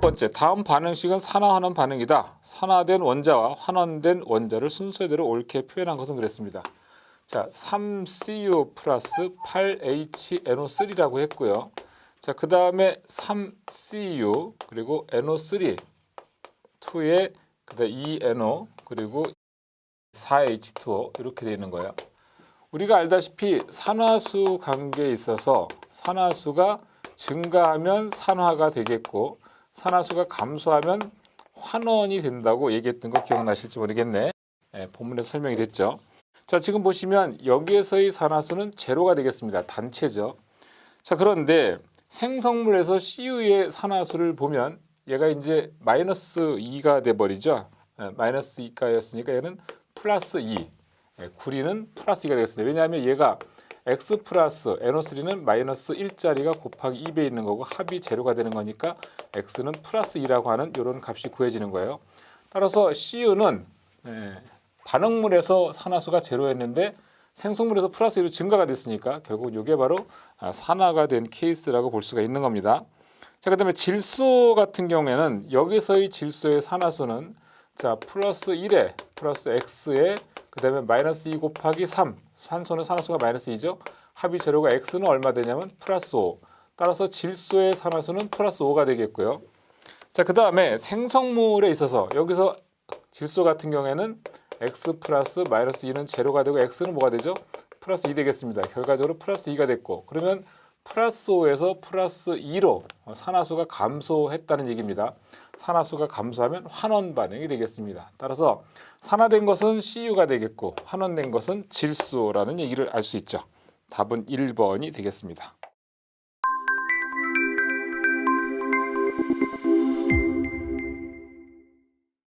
다섯 번째, 다음 반응식은 산화환원 반응이다. 산화된 원자와 환원된 원자를 순서대로 옳게 표현한 것은 그랬습니다. 자, 3Cu 플러스 8HNO3라고 했고요. 자, 그 다음에 3Cu 그리고 NO3 2에 그다음 2NO 그리고 4H2O 이렇게 되어 있는 거예요. 우리가 알다시피 산화수 관계에 있어서 산화수가 증가하면 산화가 되겠고 산화수가 감소하면 환원이 된다고 얘기했던 거 기억나실지 모르겠네. 예, 본문에서 설명이 됐죠. 자, 지금 보시면 여기에서의 산화수는 제로가 되겠습니다. 단체죠. 자, 그런데 생성물에서 CU의 산화수를 보면 얘가 이제 마이너스 2가 돼 버리죠. 예, 마이너스 2가였으니까 얘는 플러스 2. 예, 구리는 플러스 2가 되겠습니다. 왜냐하면 얘가 x 플러스 NO3는 마이너스 1짜리가 곱하기 2배 있는 거고 합이 제로가 되는 거니까 x는 플러스 2라고 하는 이런 값이 구해지는 거예요. 따라서 CU는 예, 반응물에서 산화수가 제로였는데 생성물에서 플러스 1로 증가가 됐으니까 결국 이게 바로 아, 산화가 된 케이스라고 볼 수가 있는 겁니다. 자, 그 다음에 질소 같은 경우에는 여기서의 질소의 산화수는 자 플러스 1에 플러스 x에 그 다음에 마이너스 2 곱하기 3 산소는 산화수가 마이너스 2죠. 합이 제로가 x는 얼마 되냐면 플러스 5. 따라서 질소의 산화수는 플러스 5가 되겠고요. 자, 그 다음에 생성물에 있어서 여기서 질소 같은 경우에는 x 플러스 마이너스 2는 제로가 되고 x는 뭐가 되죠? 플러스 2 되겠습니다. 결과적으로 플러스 2가 됐고 그러면 플러스 5에서 플러스 2로 산화수가 감소했다는 얘기입니다. 산화수가 감소하면 환원 반응이 되겠습니다. 따라서 산화된 것은 CU가 되겠고 환원된 것은 질소라는 얘기를 알 수 있죠. 답은 1번이 되겠습니다.